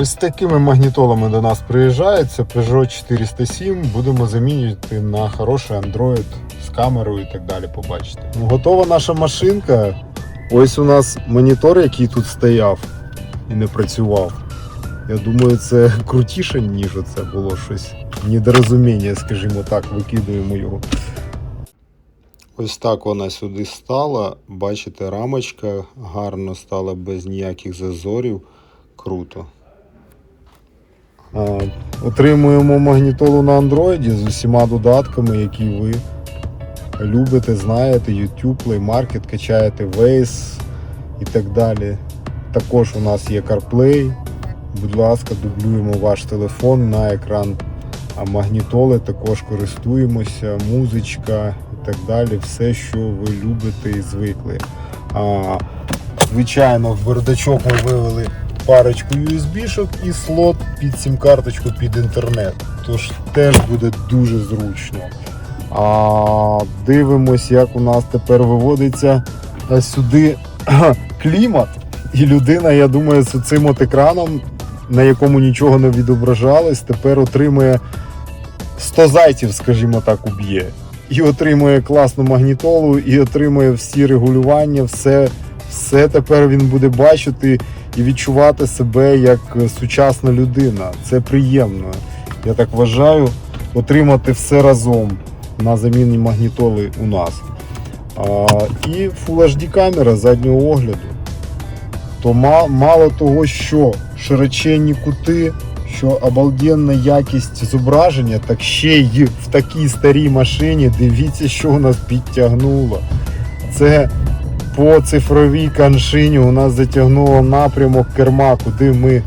Ось з такими магнітолами до нас приїжджають. Це Peugeot 407. Будемо замінювати на хороший Android з камерою і так далі. Побачите. Ну, готова наша машинка. Ось у нас монітор, який тут стояв і не працював. Я думаю, це крутіше, ніж це було щось. Недорозуміння, скажімо так, викидуємо його. Ось так вона сюди стала. Бачите, рамочка гарно стала без ніяких зазорів. Круто. Отримуємо магнітолу на андроїді з усіма додатками, які ви любите, знаєте, YouTube, Play Market, качаєте Waze і так далі. Також у нас є CarPlay. Будь ласка, дублюємо ваш телефон на екран магнітоли, також користуємося, музичка і так далі. Все, що ви любите і звикли. Звичайно, в бардачок ми вивели парочку USB-шок і слот під сім-карточку під інтернет. Тож теж буде дуже зручно. А, дивимось, як у нас тепер виводиться сюди клімат. І людина, я думаю, з цим от екраном, на якому нічого не відображалось, тепер отримує 100 зайців, скажімо так, уб'є. І отримує класну магнітолу, і отримує всі регулювання, все, все тепер він буде бачити і відчувати себе як сучасна людина. Це приємно. Я так вважаю, отримати все разом на заміні магнітоли у нас. А, і Full HD камера заднього огляду. То ма- мало того, що широченні кути, що обалденна якість зображення, так ще й в такій старій машині. Дивіться, що у нас підтягнуло. Це по цифровій каншині у нас затягнуло напрямок керма, куди ми е,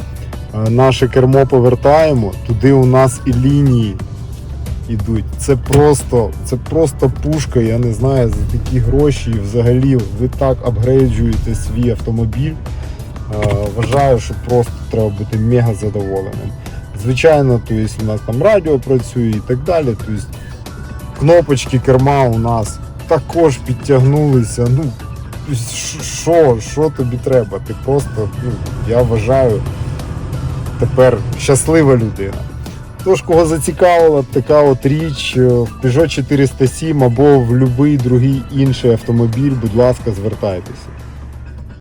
наше кермо повертаємо, туди у нас і лінії йдуть. Це просто, це просто пушка, я не знаю, за такі гроші взагалі ви так апгрейджуєте свій автомобіль. Е, Вважаю, що просто треба бути мега задоволеним. Звичайно, то есть у нас там радіо працює і так далі. То есть кнопочки керма у нас також підтягнулися. Ну, що, що тобі треба? Ти просто, ну, я вважаю, тепер щаслива людина. Тож, кого зацікавила така от річ е, в Peugeot 407 або в будь-який другий інший автомобіль, будь ласка, звертайтеся.